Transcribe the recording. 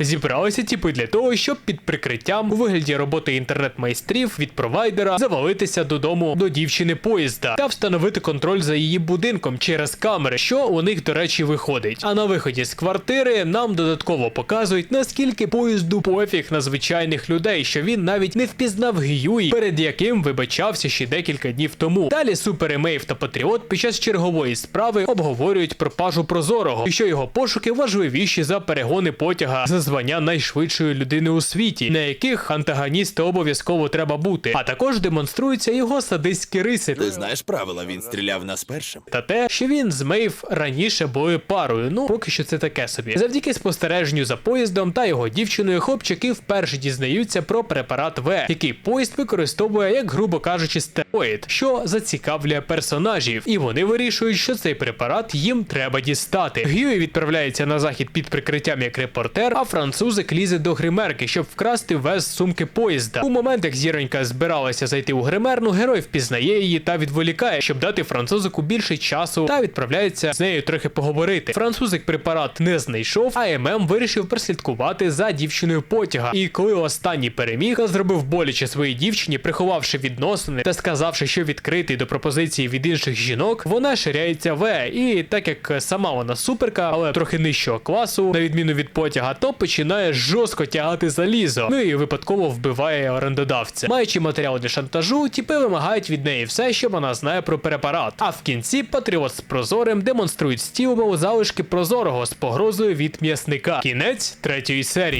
Зібралися типи для того, щоб під прикриттям у вигляді роботи інтернет-майстрів від провайдера завалитися додому до дівчини поїзда та встановити контроль за її будинком через камери, що у них, до речі, виходить. А на виході з квартири нам додатково показують, наскільки поїзду пофіг на звичайних людей, що він навіть не впізнав Гюї, перед яким вибачався ще декілька днів тому. Далі Супер Емейв та Патріот під час чергової справи обговорюють пропажу прозорого, і що його пошуки важливіші за перегони потяга звання найшвидшої людини у світі, на яких антагоністи обов'язково треба бути. А також демонструються його садистські риси. Ти знаєш правила, він стріляв нас першим. Та те, що він з Мейв раніше були парою. Ну поки що це таке собі. Завдяки спостереженню за поїздом та його дівчиною, хлопчики вперше дізнаються про препарат В, який поїзд використовує, як грубо кажучи, стероїд, що зацікавлює персонажів, і вони вирішують, що цей препарат їм треба дістати. Гюї відправляється на захід під прикриттям як репортер, а французик лізе до гримерки, щоб вкрасти вес сумки поїзда. У момент, як зіронька збиралася зайти у гримерну, герой впізнає її та відволікає, щоб дати французику більше часу та відправляється з нею трохи поговорити. Французик препарат не знайшов, а ММ вирішив прослідкувати за дівчиною потяга. І коли останній переміг, зробив боляче своїй дівчині, приховавши відносини та сказавши, що відкритий до пропозиції від інших жінок, вона ширяється В. І так як сама вона суперка, але трохи нижчого класу, на відміну від потяга, то починає жорстко тягати залізо. Ну і випадково вбиває орендодавця. Маючи матеріал для шантажу, тіпи вимагають від неї все, що вона знає про препарат. А в кінці Патріот з прозорим демонструють Стівову залишки прозорого з погрозою від м'ясника. Кінець третьої серії.